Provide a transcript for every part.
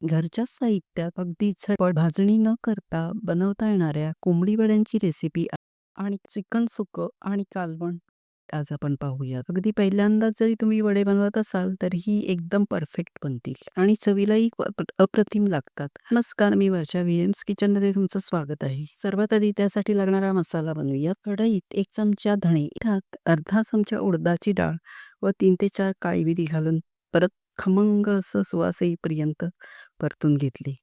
घरच्या साहित्यात अगदी झटपट भाजणी न करता बनवता येणाऱ्या कोंबडी वड्यांची रेसिपी आणि चिकन सुकं आणि कालवण आज आपण पाहूया अगदी पहिल्यांदाच जरी तुम्ही वडे बनवत असाल, तर ही एकदम परफेक्ट बनतील आणि चवीलाही अप्रतिम लागतात. नमस्कार, मी वर्षा व्हीएम्स किचनमध्ये तुमचं स्वागत आहे. सर्वात आधी त्यासाठी लागणारा मसाला बनवूया. कढईत एक चमचा धणे, त्यात अर्धा चमचा उडदाची डाळ व तीन ते चार काळी मिरी घालून परत खमंग असं सुवास येईपर्यंत परतून घेतली.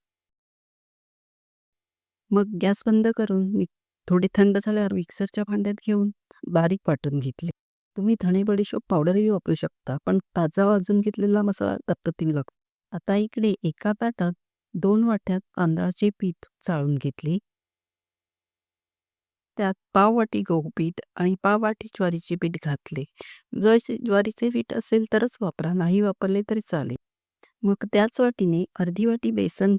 मग गॅस बंद करून मी थोडे थंड झाल्यावर मिक्सरच्या भांड्यात घेऊन बारीक वाटून घेतले. तुम्ही धणे बडीशोप पावडरही वापरू शकता, पण ताजा वाजून घेतलेला मसाला अप्रतिम लागतो. आता इकडे एका ताटात दोन वाट्यात तांदळाचे पीठ चाळून घेतले. त्यात पाव वाटी गहू पीठ आणि पाव वाटी ज्वारीचे पीठ घातले. जर ज्वारीचे पीठ असेल तरच वापरा, नाही वापरले तरी चालेल. मग त्याच वाटीने अर्धी वाटी बेसन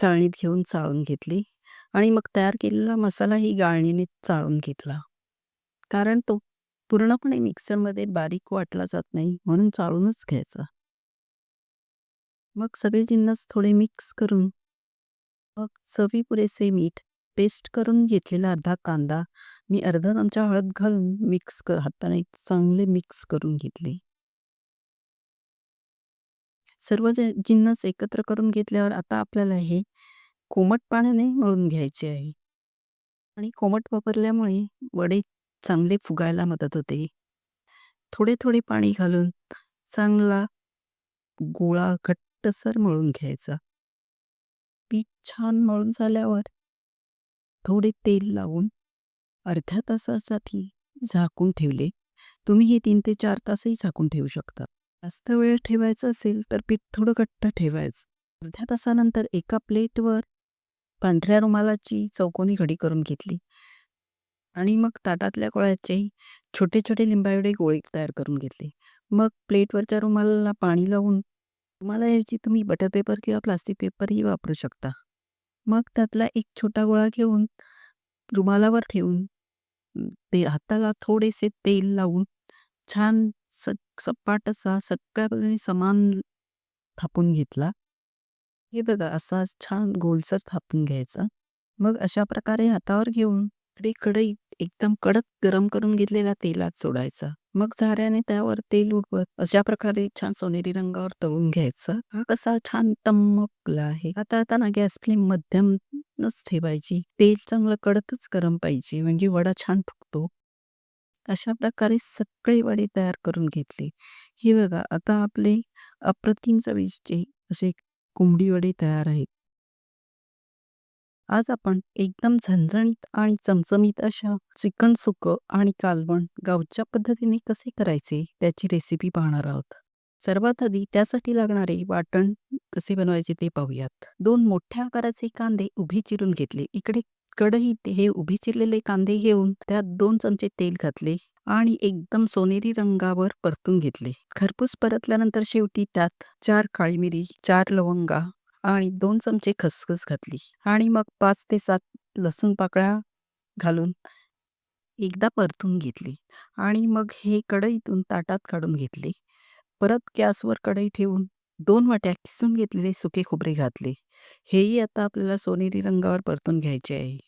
चाळणीत घेऊन चाळून घेतली आणि मग तयार केलेला मसालाही गाळणीने चाळून घेतला. कारण तो पूर्णपणे मिक्सरमध्ये बारीक वाटला जात नाही, म्हणून चाळूनच घ्यायचा. मग सगळे जिन्नस थोडे मिक्स करून मग चवी पुरेसे मीठ, पेस्ट करून घेतलेला अर्धा कांदा, मी अर्धा चमचा हळद घालून मिक्स हाताने चांगले मिक्स करून घेतले. सर्व जिन्नस एकत्र करून घेतल्यावर आता आपल्याला हे कोमट पाण्याने मळून घ्यायचे आहे. आणि कोमट वापरल्यामुळे वडे चांगले फुगायला मदत होते. थोडे थोडे पाणी घालून चांगला गोळा घट्टसर मळून घ्यायचा. पीठ छान मळून झाल्यावर थोडे तेल लावून अर्ध्या तासासाठी झाकून ठेवले. तुम्ही हे तीन ते चार तासही झाकून ठेवू शकता. जास्त वेळ ठेवायचं असेल तर पीठ थोडं घट्ट ठेवायचं. अर्ध्या तासानंतर एका प्लेटवर पांढऱ्या रुमालाची चौकोनी घडी करून घेतली आणि मग ताटातल्या गोळ्याचे छोटे छोटे लिंबाएवढे गोळे तयार करून घेतले. मग प्लेटवरच्या रुमालाला पाणी लावून रुमालाऐवजी तुम्ही बटर पेपर किंवा प्लास्टिक पेपरही वापरू शकता. मग त्यातला एक छोटा गोळा घेऊन रुमालावर ठेवून ते हाताला थोडेसे तेल लावून छान स सपाट असा सगळ्या बाजूने समान थापून घेतला. हे बघा असा छान गोलसर थापून घ्यायचा. मग अशा प्रकारे हातावर घेऊन इकडे कढईत एकदम कडक गरम करून घेतलेला तेलात सोडायचा. मग झाऱ्याने त्यावर तेल उडवत अशा प्रकारे छान सोनेरी रंगावर तळून घ्यायचं हा कसा छान टमकला आहे. हा तळताना गॅस फ्लेम मध्यमच ठेवायची. तेल चांगलं कडकच गरम पाहिजे म्हणजे वडा छान फुगतो. अशा प्रकारे सगळे वडे तयार करून घेतले. हे बघा आता आपले अप्रतिम चवीचे असे कोंबडी वडे तयार आहेत. आज आपण एकदम झणझणीत आणि चमचमीत अशा चिकन सुकं आणि कालवण गावच्या पद्धतीने कसे करायचे त्याची रेसिपी पाहणार आहोत. सर्वात आधी त्यासाठी लागणारे वाटण कसे बनवायचे ते पाहूयात. दोन मोठ्या आकाराचे कांदे उभे चिरून घेतले. इकडे कढईत हे उभे चिरलेले कांदे घेऊन त्यात दोन चमचे तेल घातले आणि एकदम सोनेरी रंगावर परतून घेतले. खरपूस परतल्यानंतर शेवटी त्यात चार काळी मिरी, चार लवंगा आणि दोन चमचे खसखस घातली आणि मग पाच ते सात लसूण पाकळ्या घालून एकदा परतून घेतली आणि मग हे कढईतून ताटात काढून घेतले. परत गॅसवर कढई ठेवून दोन वाट्या किसून घेतलेले सुके खोबरे घातले. हेही आता आपल्याला सोनेरी रंगावर परतून घ्यायचे आहे.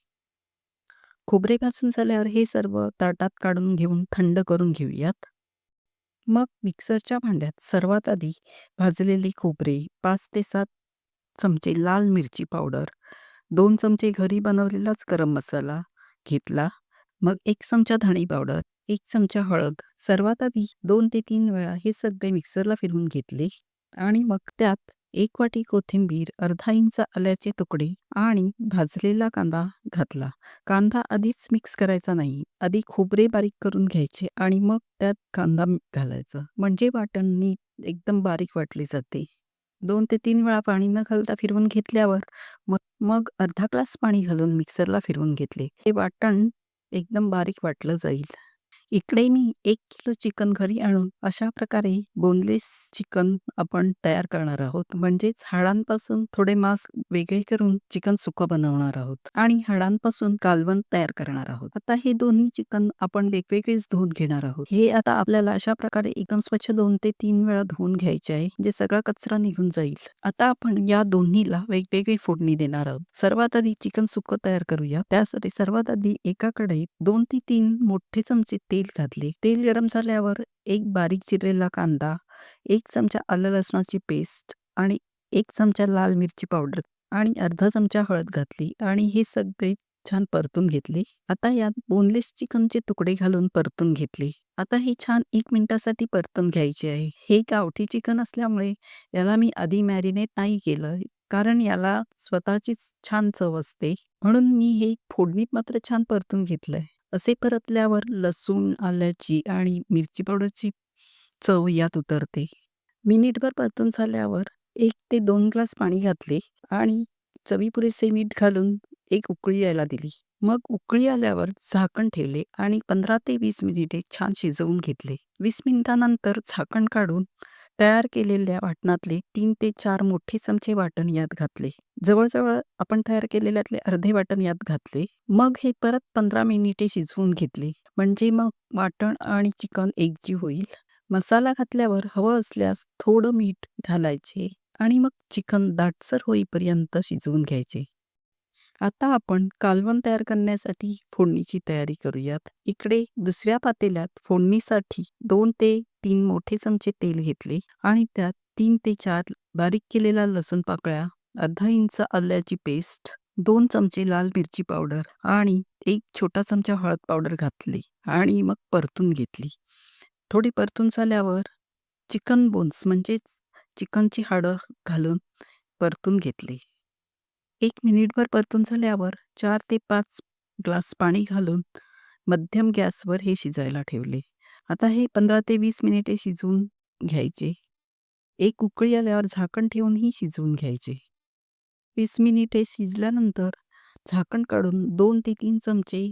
खोबरे भाजून झाल्यावर हे सर्व ताटात काढून घेऊन थंड करून घेऊयात. मग मिक्सरच्या भांड्यात सर्वात आधी भाजलेले खोबरे, पाच ते सात चमचे लाल मिरची पावडर, दोन चमचे घरी बनवलेलाच गरम मसाला घेतला. मग एक चमचा धणे पावडर, एक चमचा हळद, सर्वात आधी दोन ते तीन वेळा हे सगळे मिक्सरला फिरवून घेतले आणि मग त्यात एक वाटी कोथिंबीर, अर्धा इंच आल्याचे तुकडे आणि भाजलेला कांदा घातला. कांदा आधीच मिक्स करायचा नाही. आधी खोबरे बारीक करून घ्यायचे आणि मग त्यात कांदा घालायचा. म्हणजे वाटण नीट एकदम बारीक वाटले जाते. दोन ते तीन वेळा पाणी न घालता फिरवून घेतल्यावर मग मग अर्धा ग्लास पाणी घालून मिक्सरला फिरवून घेतले. हे वाटण एकदम बारीक वाटलं जाईल. इकडे मी 1 किलो चिकन घरी आणून अशा प्रकारे बोनलेस चिकन आपण तयार करणार आहोत. म्हणजेच हाडांपासून थोडे मांस वेगळे करून चिकन सुकं बनवणार आहोत आणि हाडांपासून कालवण तयार करणार आहोत. आता हे दोन्ही चिकन आपण वेगवेगळेच धुवून घेणार आहोत. हे आता आपल्याला अशा प्रकारे एकदम स्वच्छ 2 ते 3 वेळा धुवून घ्यायचे आहे. म्हणजे सगळा कचरा निघून जाईल. आता आपण या दोन्हीला वेगवेगळी फोडणी देणार आहोत. सर्वात आधी चिकन सुकं तयार करूया. त्यासाठी सर्वात आधी एका कढईत 2 ते 3 मोठे चमचे तेल तेल घातले. तेल गरम झाल्यावर एक बारीक चिरलेला कांदा, एक चमचा आलं लसणाची पेस्ट आणि एक चमचा लाल मिरची पावडर आणि अर्धा चमचा हळद घातली आणि हे सगळे छान परतून घेतले. आता यात बोनलेस चिकनचे तुकडे घालून परतून घेतले. आता हे छान एक मिनिटासाठी परतून घ्यायचे आहे. हे गावठी चिकन असल्यामुळे याला मी आधी मॅरिनेट नाही केलं. कारण याला स्वतःचीच छान चव असते. म्हणून मी हे फोडणीत मात्र छान परतून घेतलंय. असे परतल्यावर लसूण, आल्याची आणि मिरची पावडरची चव यात उतरते. मिनिटभर परतून झाल्यावर एक ते दोन ग्लास पाणी घातले आणि चवीपुरेसे मीठ घालून एक उकळी यायला दिली. मग उकळी आल्यावर झाकण ठेवले आणि 15 ते वीस मिनिटे छान शिजवून घेतले. वीस मिनिटांनंतर झाकण काढून तयार केलेल्या वाटणातले 3 ते 4 मोठे चमचे वाटण यात घातले. जवळ-जवळ आपण तयार केलेल्यातले अर्धे वाटण यात घातले. मग हे परत 15 मिनिटे शिजवून घेतले. म्हणजे मग वाटण आणि चिकन एकजीव होईल. मसाला घातल्यावर हवं असल्यास थोडं मीठ घालायचे आणि मग चिकन दाटसर होईपर्यंत शिजवून घ्यायचे. आता आपण कालवण तयार करण्यासाठी फोडणीची तयारी करूयात. इकडे दुसऱ्या पातेल्यात फोडणीसाठी 2 ते तीन मोठे चमचे तेल घेतले आणि त्यात तीन ते चार बारीक केलेला लसूण पाकळ्या, अर्धा इंच आल्याची पेस्ट, दोन चमचे लाल मिरची पावडर आणि एक छोटा चमचा हळद पावडर घातली आणि मग परतून घेतली. थोडी परतून झाल्यावर चिकन बोन्स म्हणजेच चिकनची हाडं घालून परतून घेतले. एक मिनिटभर परतून झाल्यावर चार ते पाच ग्लास पाणी घालून मध्यम गॅसवर हे शिजायला ठेवले. आता हे 15 ते वीस मिनिटे शिजवून घ्यायचे. एक उकळी आल्यावर झाकण ठेवूनही शिजवून घ्यायचे. वीस मिनिटे शिजल्यानंतर झाकण काढून दोन ते तीन चमचे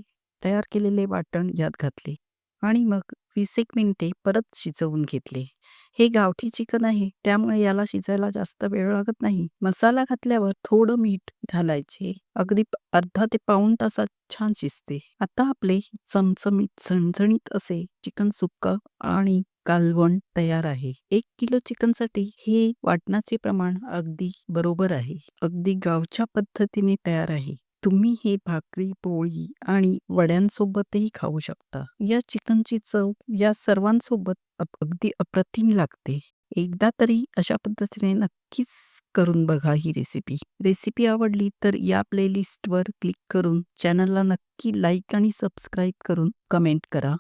तयार केलेले वाटण यात घातले आणि मग 20 एक मिनिटे परत शिजवून घेतले. हे गावठी चिकन आहे त्यामुळे याला शिजायला जास्त वेळ लागत नाही. मसाला घातल्यावर थोडं मीठ घालायचे. अगदी अर्धा ते पाऊण तासात छान शिजते. आता आपले चमचमीत झणझणीत असे चिकन सुक्का आणि कालवण तयार आहे. 1 किलो चिकनसाठी हे वाटणाचे प्रमाण अगदी बरोबर आहे. अगदी गावच्या पद्धतीने तयार आहे. तुम्ही हे भाकरी, पोळी आणि वड्यांसोबतही खाऊ शकता. या चिकनची चव या सर्वांसोबत अगदी अप्रतिम लागते. एकदा तरी अशा पद्धतीने नक्कीच करून बघा ही रेसिपी. रेसिपी आवडली तर या प्लेलिस्टवर क्लिक करून चॅनलला नक्की लाईक आणि सबस्क्राईब करून कमेंट करा.